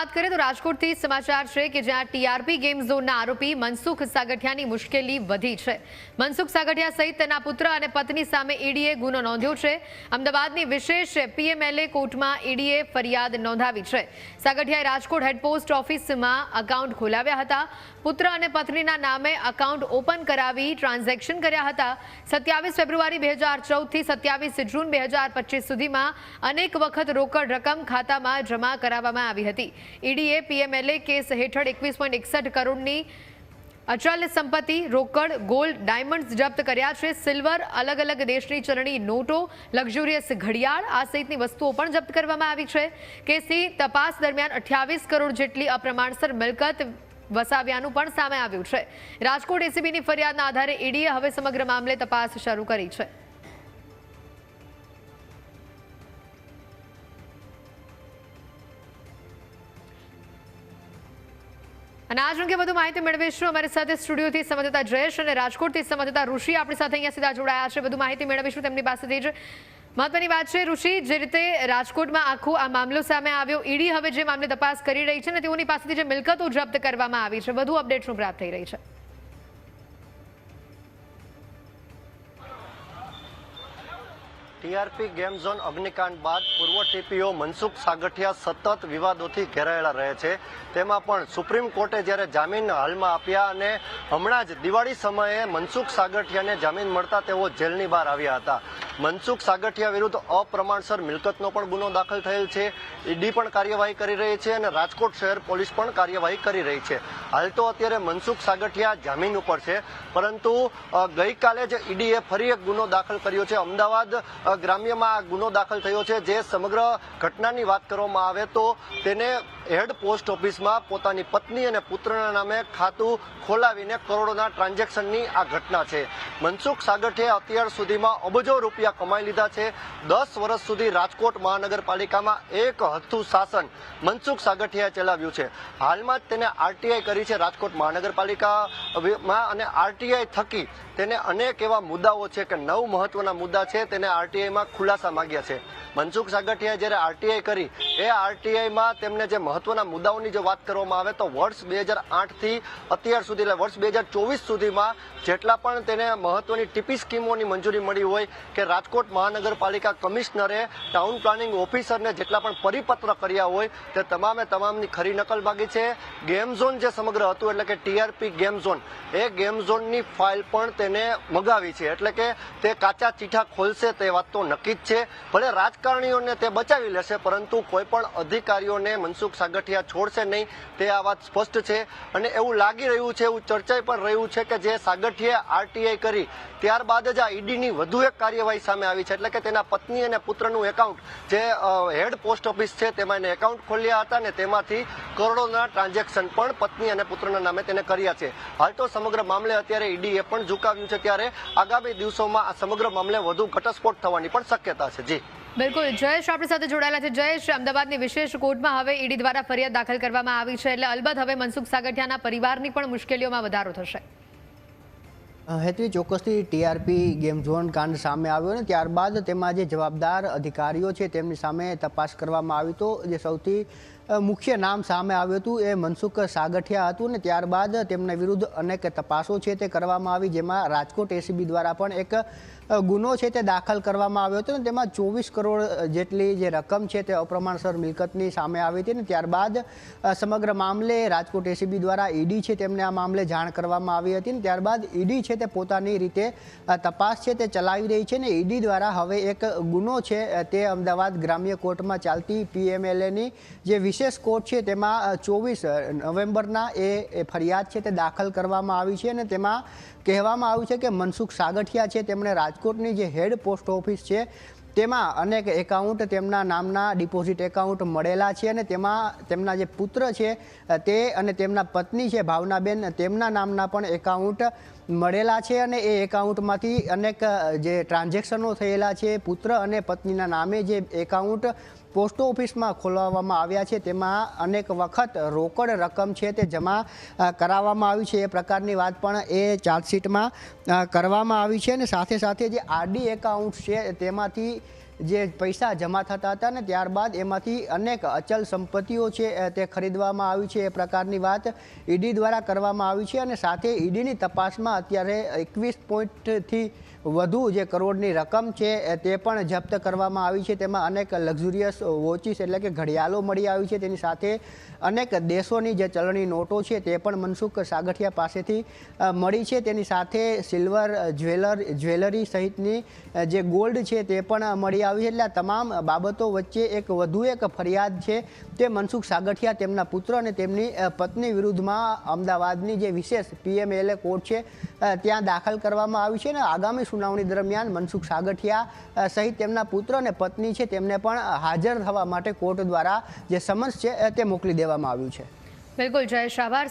વાત કરીએ તો રાજકોટથી સમાચાર છે કે જ્યાં ટીઆરપી ગેમ ઝોનના આરોપી મનસુખ સાગઠિયાની મુશ્કેલી વધી છે. મનસુખ સાગઠિયા સહિત તેના પુત્ર અને પત્ની સામે ઈડીએ ગુનો નોંધ્યો છે. અમદાવાદની વિશેષ પીએમએલએ કોર્ટમાં ઈડીએ ફરિયાદ નોંધાવી છે. સાગઠિયાએ રાજકોટ હેડપોસ્ટ ઓફિસમાં અકાઉન્ટ ખોલાવ્યા હતા. પુત્ર અને પત્નીના નામે અકાઉન્ટ ઓપન કરાવી ટ્રાન્ઝેક્શન કર્યા હતા. સત્યાવીસ ફેબ્રુઆરી બે હજાર ચૌદથી સત્યાવીસ જૂન બે હજાર પચીસ સુધીમાં અનેક વખત રોકડ રકમ ખાતામાં જમા કરાવવામાં આવી હતી. ઈડીએ પીએમએલએ કેસ હેઠળ એકવીસ પોઈન્ટ એકસઠ કરોડની અચલ સંપત્તિ, રોકડ, ગોલ્ડ, ડાયમંડ્સ જપ્ત કર્યા છે. સિલ્વર, અલગ અલગ દેશની ચલણી નોટો, લક્ઝુરિયસ ઘડિયાળ, આ સહિતની વસ્તુઓ પણ જપ્ત કરવામાં આવી છે. કેસની તપાસ દરમિયાન અઠ્યાવીસ કરોડ જેટલી અપ્રમાણસર મિલકત વસાવ્યાનું પણ સામે આવ્યું છે. રાજકોટ એસીબીની ફરિયાદના આધારે ઈડીએ હવે સમગ્ર મામલે તપાસ શરૂ કરી છે. અને આજ અંગે વધુ માહિતી મેળવીશું. અમારી સાથે સ્ટુડિયોથી સંવાદદાતા જયેશ અને રાજકોટથી સંવાદદાતા ઋષિ આપણી સાથે અહીંયા સીધા જોડાયા છે. વધુ માહિતી મેળવીશું તેમની પાસેથી જ. મહત્વની વાત છે, ઋષિ, જે રીતે રાજકોટમાં આખો આ મામલો સામે આવ્યો, ઈડી હવે જે મામલે તપાસ કરી રહી છે ને તેઓની પાસેથી જે મિલકતો જપ્ત કરવામાં આવી છે, વધુ અપડેટ શું પ્રાપ્ત થઈ રહી છે. ટીઆરપી ગેમ ઝોન અગ્નિકાંડ બાદ પૂર્વ ટીપીઓ મનસુખ સાગઠિયા સતત વિવાદોથી ઘેરાયેલા રહે છે. તેમાં પણ સુપ્રીમ કોર્ટે જ્યારે જામીન હાલમાં આપ્યા અને હમણાં જ દિવાળી સમયે મનસુખ સાગઠિયાને જામીન મળતા તેઓ જેલની બહાર આવ્યા હતા. મનસુખ સાગઠિયા વિરુદ્ધ અપ્રમાણસર મિલકતનો પણ ગુનો દાખલ થયેલ છે. ઈડી પણ કાર્યવાહી કરી રહી છે અને રાજકોટ શહેર પોલીસ પણ કાર્યવાહી કરી રહી છે. હાલ તો અત્યારે મનસુખ સાગઠિયા જામીન ઉપર છે. પરંતુ ગઈકાલે જ ઈડીએ ફરી એક ગુનો દાખલ કર્યો છે. અમદાવાદ ગ્રામ્યમાં ગુનો દાખલ થયો છે. જે સમગ્ર ઘટનાની વાત કરવામાં આવે તો તેને હેડ પોસ્ટ ઓફિસમાં પોતાની પત્ની અને પુત્રના નામે ખાતું ખોલાવીને કરોડોના ટ્રાન્ઝેક્શનની આ ઘટના છે. મનસુખ સાગઠે અત્યાર સુધીમાં અબજો રૂપિયા કમાઈ લીધા છે. દસ વર્ષ સુધી રાજકોટ મહાનગરપાલિકામાં એક હથ્થું શાસન મનસુખ સાગઠિયાએ ચલાવ્યું છે. હાલમાં જ તેને આરટીઆઈ કરી છે રાજકોટ મહાનગરપાલિકામાં અને આરટીઆઈ થકી તેને અનેક એવા મુદ્દાઓ છે કે નવ મહત્વના મુદ્દા છે. તેને આરટીઆઈમાં ખુલાસા માગ્યા છે. મનસુખ સાગઠિયાએ જ્યારે આરટીઆઈ કરી, એ આરટીઆઈમાં તેમને જે મહત્વના મુદ્દાઓની જો વાત કરવામાં આવે તો વર્ષ બે હજાર આઠથી અત્યાર સુધી, એટલે વર્ષ બે હજાર ચોવીસ સુધીમાં જેટલા પણ તેને મહત્વની ટીપી સ્કીમોની મંજૂરી મળી હોય કે રાજકોટ મહાનગરપાલિકા કમિશનરે ટાઉન પ્લાનિંગ ઓફિસરને જેટલા પણ પરિપત્ર કર્યા હોય, તે તમામે તમામની ખરી નકલ બાકી છે. ગેમ ઝોન જે સમગ્ર હતું, એટલે કે ટીઆરપી ગેમ ઝોન, એ ગેમ ઝોનની ફાઇલ પણ તેને મગાવી છે. એટલે કે તે કાચા ચીઠા ખોલશે તે વાત તો નક્કી જ છે. ભલે રાજકારણીઓને તે બચાવી લેશે, પરંતુ કોઈ પણ અધિકારીઓને મનસુખ સાગઠિયા છોડશે નહીં, તે આ વાત સ્પષ્ટ છે. અને એવું લાગી રહ્યું છે, એવું ચર્ચાઈ પણ રહ્યું છે કે જે સાગઠિયા આરટીઆઈ કરી, ત્યારબાદ જ આ ઈડીની વધુ એક કાર્યવાહી સામે આવી છે. એટલે કે તેના પત્ની અને પુત્રનું એકાઉન્ટ, જે હેડ પોસ્ટ ઓફિસ છે, તેમાં એને એકાઉન્ટ ખોલ્યા હતા ને તેમાંથી કરોડોના ટ્રાન્ઝેક્શન પણ પત્ની અને પુત્રના નામે તેને કર્યા છે. હાલ તો સમગ્ર મામલે અત્યારે ઈડીએ પણ ઝુકાવ્યું છે, ત્યારે આગામી દિવસોમાં આ સમગ્ર મામલે વધુ ઘટસ્ફોટ થવાની પણ શક્યતા છે. જી. બિલકુલ. જયેશ આપણી સાથે જોડાયેલા છે. જયેશ, અમદાવાદની વિશેષ કોર્ટમાં હવે ઈડી દ્વારા ફરિયાદ દાખલ કરવામાં આવી છે એટલે અલબત્ત હવે મનસુખ સાગઠિયાના પરિવારની પણ મુશ્કેલીઓમાં વધારો થશે. હેતવી ચોક્કસથી ટીઆરપી ગેમ ઝોન કાંડ સામે આવ્યો ને ત્યારબાદ તેમાં જે જવાબદાર અધિકારીઓ છે તેમની સામે તપાસ કરવામાં આવી તો જે સૌથી મુખ્ય નામ સામે આવ્યું હતું એ મનસુખ સાગઠિયા હતું ને ત્યારબાદ તેમના વિરુદ્ધ અનેક તપાસો છે તે કરવામાં આવી, જેમાં રાજકોટ એસીબી દ્વારા પણ એક ગુનો છે તે દાખલ કરવામાં આવ્યો હતો ને તેમાં ચોવીસ કરોડ જેટલી જે રકમ છે તે અપ્રમાણસર મિલકતની સામે આવી હતી ને ત્યારબાદ સમગ્ર મામલે રાજકોટ એસીબી દ્વારા ઈડી છે તેમને આ મામલે જાણ કરવામાં આવી હતી ને ત્યારબાદ ઈડી છે તે પોતાની રીતે તપાસ છે તે ચલાવી રહી છે ને ઈડી દ્વારા હવે એક ગુનો છે તે અમદાવાદ ગ્રામ્ય કોર્ટમાં ચાલતી પીએમએલએની જે વિશેષ કોર્ટ છે, તેમાં ચોવીસ નવેમ્બરના એ ફરિયાદ છે, તે દાખલ કરવામાં આવી છે અને તેમાં કહેવામાં આવ્યું છે કે મનસુખ સાગઠિયા છે, તેમણે રાજકોટની જે હેડ પોસ્ટ ઓફિસ છે, તેમાં અનેક એકાઉન્ટ તેમના નામના ડિપોઝિટ એકાઉન્ટ મળેલા છે અને તેમાં, તેમના જે પુત્ર છે તે અને તેમના પત્ની છે, ભાવનાબેન, તેમના નામના પણ એકાઉન્ટ મળેલા છે અને એ એકાઉન્ટમાંથી અનેક જે ટ્રાન્ઝેક્શનો થયેલા છે, પુત્ર અને પત્નીના નામે જે એકાઉન્ટ પોસ્ટ ઓફિસમાં ખોલાવવામાં આવ્યા છે. તેમાં અનેક વખત રોકડ રકમ છે તે જમા કરાવવામાં આવી છે. એ પ્રકારની વાત પણ એ ચાર્જશીટમાં કરવામાં આવી છે અને સાથે સાથે જે આરડી એકાઉન્ટ છે તેમાંથી જે પૈસા જમા થતા હતા ને ત્યારબાદ એમાંથી અનેક અચલ સંપત્તિઓ છે તે ખરીદવામાં આવી છે, એ પ્રકારની વાત ઈડી દ્વારા કરવામાં આવી છે અને સાથે ઈડીની તપાસમાં અત્યારે એકવીસ પોઈન્ટથી વધુ જે કરોડની રકમ છે તે પણ જપ્ત કરવામાં આવી છે. તેમાં અનેક લક્ઝુરિયસ વોચિસ એટલે કે ઘડિયાળો મળી આવી છે. તેની સાથે અનેક દેશોની જે ચલણી નોટો છે, તે પણ મનસુખ સાગઠિયા પાસેથી મળી છે. તેની સાથે સિલ્વર જ્વેલર, જ્વેલરી સહિતની જે ગોલ્ડ છે, તે પણ મળી આવી એટલે આ તમામ બાબતો વચ્ચે એક વધુ એક ફરિયાદ છે તે મનસુખ સાગઠિયા તેમના પુત્ર અને તેમની પત્ની વિરુદ્ધમાં અમદાવાદની જે વિશેષ પીએમએલએ કોર્ટ છે ત્યાં દાખલ કરવામાં આવી છે અને આગામી સુનાવણી દરમિયાન મનસુખ સાગઠિયા સહિત તેમના પુત્ર અને પત્ની છે તેમને પણ હાજર થવા માટે કોર્ટ દ્વારા જે સમન્સ છે તે મોકલી દેવામાં આવ્યું છે. બિલકુલ જય આભાર.